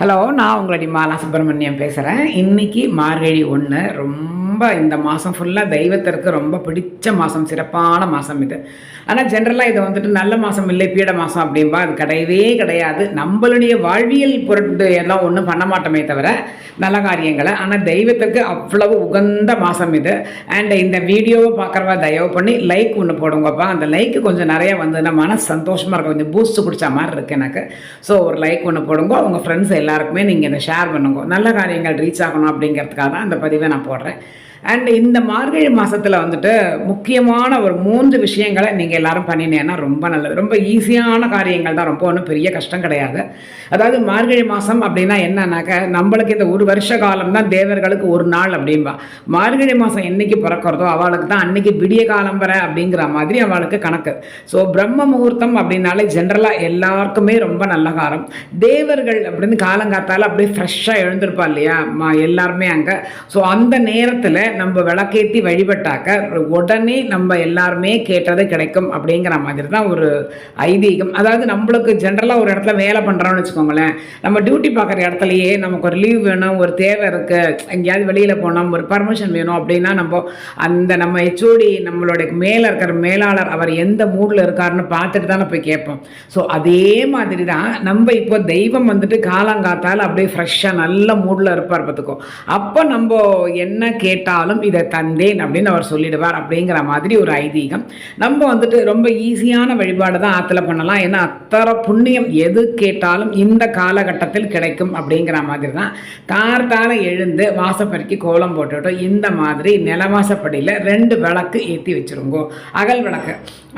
Hello நான் உங்களுடைய மாலா சுப்பிரமணியம் பேசுகிறேன் இன்னைக்கு மார்கழி ஒன்று ரொம்ப இந்த மாதம் ஃபுல்லாக தெய்வத்திற்கு ரொம்ப பிடிச்ச மாதம் சிறப்பான மாதம் இது. ஆனால் ஜென்ரலாக இது வந்துட்டு நல்ல மாதம் இல்லை பீட மாதம் அப்படின்பா அது கிடையவே கிடையாது. நம்மளுடைய வாழ்வியல் பொருட்டு எல்லாம் ஒன்றும் பண்ண மாட்டோமே தவிர நல்ல காரியங்களை. ஆனால் தெய்வத்துக்கு அவ்வளவு உகந்த மாதம் இது. அண்ட் இந்த வீடியோவை பார்க்குறவா தயவு பண்ணி லைக் ஒன்று போடுங்கப்பா. அந்த லைக்கு கொஞ்சம் நிறையா வந்ததுன்னா மன சந்தோஷமாக இருக்கும். கொஞ்சம் பூஸ்ட் குடித்த மாதிரி இருக்குது எனக்கு. ஸோ ஒரு லைக் ஒன்று போடுங்க. உங்கள் ஃப்ரெண்ட்ஸ் எல்லாருக்குமே நீங்கள் இதை ஷேர் பண்ணுங்க. நல்ல காரியங்கள் ரீச் ஆகணும் அப்படிங்கிறதுக்காக தான் அந்த பதிவை நான் போடுறேன். அண்ட் இந்த மார்கழி மாதத்தில் வந்துட்டு முக்கியமான ஒரு மூன்று விஷயங்களை நீங்கள் எல்லாரும் பண்ணினீங்கன்னா ரொம்ப நல்லது. ரொம்ப ஈஸியான காரியங்கள் தான். ரொம்ப ஒன்றும் பெரிய கஷ்டம் கிடையாது. அதாவது மார்கழி மாதம் அப்படின்னா என்னன்னாக்க நம்மளுக்கு இந்த ஒரு வருஷ காலம் தான் தேவர்களுக்கு ஒரு நாள் அப்படின்பா மார்கழி மாதம் என்னைக்கு பிறக்கிறதோ அவளுக்கு தான் அன்னைக்கு விடிய காலம் வர அப்படிங்கிற மாதிரி அவளுக்கு கணக்கு. ஸோ பிரம்ம முகூர்த்தம் அப்படின்னாலே ஜென்ரலாக எல்லாருக்குமே ரொம்ப நல்ல காலம். தேவர்கள் அப்படின்னு காலங்காத்தால் அப்படியே ஃப்ரெஷ்ஷாக எழுந்திருப்பா இல்லையா? மா எல்லாருமே அங்கே. ஸோ அந்த நேரத்தில் நம்ம விளக்கேற்றி வழிபட்டாக்க உடனே நம்ம எல்லாருமே கேட்டது கிடைக்கும் அப்படிங்கிற மாதிரி தான் ஒரு ஐதீகம். அதாவது நம்மளுக்கு ஜென்ரலாக ஒரு இடத்துல வேலை பண்ணுறோம்னு வச்சுக்கோங்களேன். நம்ம டியூட்டி பார்க்குற இடத்துலையே நமக்கு ஒரு லீவ் வேணும் ஒரு தேவை இருக்குது எங்கேயாவது வெளியில் போனோம் ஒரு பர்மிஷன் வேணும் அப்படின்னா நம்ம அந்த நம்ம ஹெச்ஓடி நம்மளுடைய மேலே இருக்கிற மேலாளர் அவர் எந்த மூடில் இருக்காருன்னு பார்த்துட்டு தானே போய் கேட்போம். ஸோ அதே மாதிரி தான் நம்ம இப்போ தெய்வம் வந்துட்டு காலங்காத்தால் அப்படியே ஃப்ரெஷ்ஷாக நல்ல மூடில் இருப்பார் பார்த்துக்கோ. அப்போ நம்ம என்ன கேட்டால் கேட்டாலும் இதை தந்தேன் அப்படின்னு அவர் சொல்லிடுவார் அப்படிங்கிற மாதிரி ஒரு ஐதீகம். நம்ம வந்துட்டு ரொம்ப ஈஸியான வழிபாடு தான் ஆற்றுல பண்ணலாம். ஏன்னா அத்தர புண்ணியம் எது கேட்டாலும் இந்த காலகட்டத்தில் கிடைக்கும் அப்படிங்கிற மாதிரி தான். தார்த்தால எழுந்து வாசப்பருக்கி கோலம் போட்டுட்டு இந்த மாதிரி நிலவாசப்படியில் ரெண்டு விளக்கு ஏற்றி வச்சுருங்கோ. அகல் விளக்கு.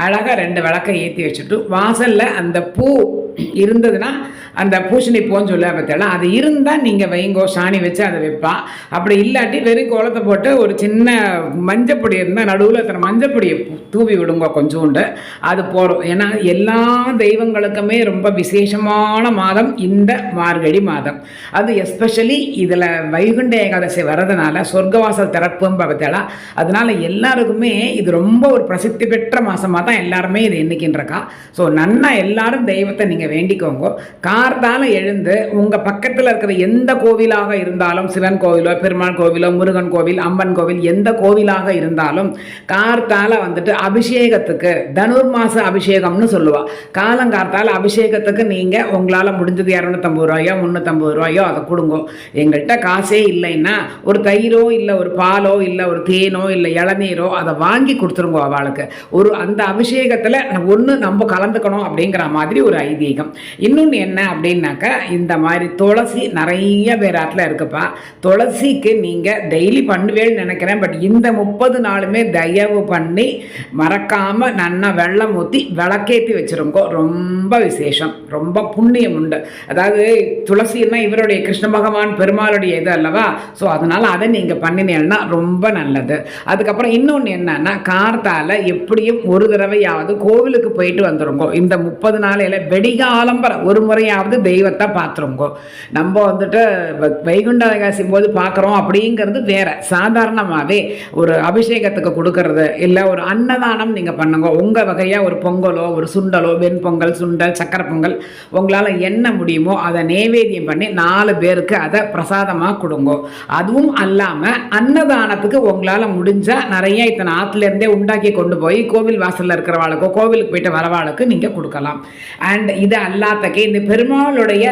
அழகாக ரெண்டு விளக்கை ஏற்றி வச்சுட்டு வாசலில் அந்த பூ இருந்ததுன்னா அந்த பூசணி பூன்னு சொல்ல பார்த்தா அது இருந்தால் நீங்கள் வைங்கோ சாணி வச்சு அதை வைப்பா. அப்படி இல்லாட்டி வெறும் கோலத்தை போட்டு ஒரு சின்ன மஞ்சப்பொடி இருந்தால் நடுவில் அத்தனை மஞ்சப்பொடியை தூவி விடுங்க கொஞ்சோண்டு. அது போகிறோம் ஏன்னா எல்லா தெய்வங்களுக்குமே ரொம்ப விசேஷமான மாதம் இந்த மார்கழி மாதம். அது எஸ்பெஷலி இதில் வைகுண்ட ஏகாதசி வரதுனால சொர்க்கவாசல் திறப்பும் பார்த்தா அதனால் எல்லாருக்குமே இது ரொம்ப ஒரு பிரசித்தி பெற்ற மாதமாக தான் எல்லாருமே இது எண்ணிக்கின்றக்கா ஸோ நன்னா எல்லாரும் தெய்வத்தை நீங்கள் வேண்டிக்கோங்க. கார்த்தால எழுந்து உங்கள் பக்கத்தில் இருக்கிற எந்த கோவிலாக இருந்தாலும் சிவன் கோவிலோ பெருமாள் கோவிலோ முருகன் கோவில் அம்மன் அம்மன் கோவில் எந்த கோவிலாக இருந்தாலும் கார்த்தால வந்துட்டு அபிஷேகத்துக்கு தனுர்மாச அபிஷேகம்னு சொல்லுவாள் காலங்கார்த்தால் அபிஷேகத்துக்கு நீங்கள் உங்களால் முடிஞ்சது இரநூத்தம்பது ரூபாயோ முந்நூற்றம்பது ரூபாயோ அதை கொடுங்கோ. எங்கள்கிட்ட காசே இல்லைன்னா ஒரு தயிரோ இல்லை ஒரு பாலோ இல்லை ஒரு தேனோ இல்லை இளநீரோ அதை வாங்கி கொடுத்துருங்கோ அவளுக்கு. ஒரு அந்த அபிஷேகத்தில் ஒன்று நம்ம கலந்துக்கணும் அப்படிங்கிற மாதிரி ஒரு ஐதீகம். இன்னொன்று என்ன அப்படின்னாக்கா இந்த மாதிரி துளசி நிறைய பேராட்டில் இருக்குப்பா. துளசிக்கு நீங்கள் டெய்லி பண்ணுவே பண்ணுவேன்னு நினைக்கிறேன். பட் இந்த முப்பது நாளுமே தயவு பண்ணி மறக்காமல் நன்னா வெள்ளம் ஊற்றி விளக்கேற்றி வச்சுருங்கோ. ரொம்ப விசேஷம். ரொம்ப புண்ணியம் உண்டு. அதாவது துளசின்னா இவருடைய கிருஷ்ண பகவான் பெருமாளுடைய இது அல்லவா? ஸோ அதனால் அதை நீங்கள் பண்ணினீங்கன்னா ரொம்ப நல்லது. அதுக்கப்புறம் இன்னொன்று என்னன்னா கார்த்தால எப்படியும் ஒரு தடவையாவது கோவிலுக்கு போயிட்டு வந்துருங்கோ. இந்த முப்பது நாளையில் வெடிகாலம்பர ஒரு முறையாவது தெய்வத்தை பார்த்துருங்கோ. நம்ம வந்துட்டு வைகுண்ட ஏகாதசி போது பார்க்குறோம் அப்படிங்கிறது வேற. சாதாரணமாகவே ஒரு அபிஷேகத்துக்கு கொடுக்கறது இல்லை ஒரு அன்னதானம் நீங்கள் பண்ணுங்க உங்கள் வகையாக ஒரு பொங்கலோ ஒரு சுண்டலோ வெண்பொங்கல் சுண்டல் சக்கரை பொங்கல் உங்களால் என்ன முடியுமோ அதை நேவேத்தியம் பண்ணி நாலு பேருக்கு அதை பிரசாதமாக கொடுங்க. அதுவும் அல்லாமல் அன்னதானத்துக்கு உங்களால் முடிஞ்சால் நிறைய இத்தனை ஆற்றுலேருந்தே உண்டாக்கி கொண்டு போய் கோவில் வாசலில் இருக்கிறவாளுக்கோ கோவிலுக்கு போயிட்டு வரவாளுக்கு நீங்கள் கொடுக்கலாம். அண்ட் இது அல்லாத்தக்கே இந்த பெருமாளுடைய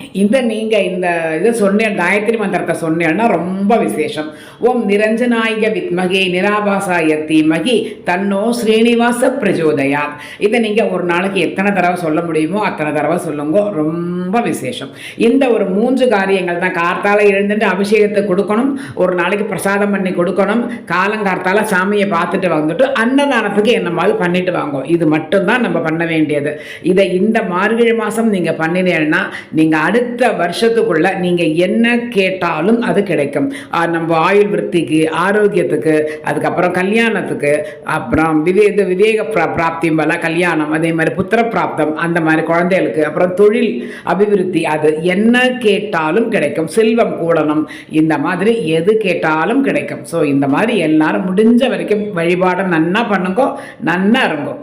இந்த நீங்கள் இந்த இதை சொன்னேன் காயத்ரி மந்திரத்தை சொன்னேன்னா ரொம்ப விசேஷம். ஓம் நிரஞ்சனாய வித்மகி நிராபாசாய தீமகி தன்னோ ஸ்ரீனிவாச பிரஜோதயா இதை நீங்கள் ஒரு நாளைக்கு எத்தனை தடவை சொல்ல முடியுமோ அத்தனை தடவை சொல்லுங்க. ரொம்ப விசேஷம். இந்த ஒரு மூன்று காரியங்கள் தான் கார்த்தால எழுந்துட்டு அபிஷேகத்தை கொடுக்கணும் ஒரு நாளைக்கு பிரசாதம் பண்ணி கொடுக்கணும் காலங்கார்த்தால சாமியை பார்த்துட்டு வந்துட்டு அன்னதானத்துக்கு என்ன மாதிரி பண்ணிட்டு வாங்கும் இது மட்டும்தான் நம்ம பண்ண வேண்டியது. இதை இந்த மார்கழி மாதம் நீங்கள் பண்ணினீங்கன்னா நீங்கள் அடுத்த வருஷத்துக்குள்ள நீங்கள் என்ன கேட்டாலும் அது கிடைக்கும். நம்ம ஆயுள் விருத்திக்கு ஆரோக்கியத்துக்கு அதுக்கப்புறம் கல்யாணத்துக்கு அப்புறம் விவேக இது விவேக பிரா பிராப்தியும் போல கல்யாணம் அதே மாதிரி புத்திர பிராப்தம் அந்த மாதிரி குழந்தைகளுக்கு அப்புறம் தொழில் அபிவிருத்தி அது என்ன கேட்டாலும் கிடைக்கும். செல்வம் கூடணும் இந்த மாதிரி எது கேட்டாலும் கிடைக்கும். ஸோ இந்த மாதிரி எல்லாரும் முடிஞ்ச வரைக்கும் வழிபாடை நன்னா பண்ணுங்கோ நன்னா இருங்கோ.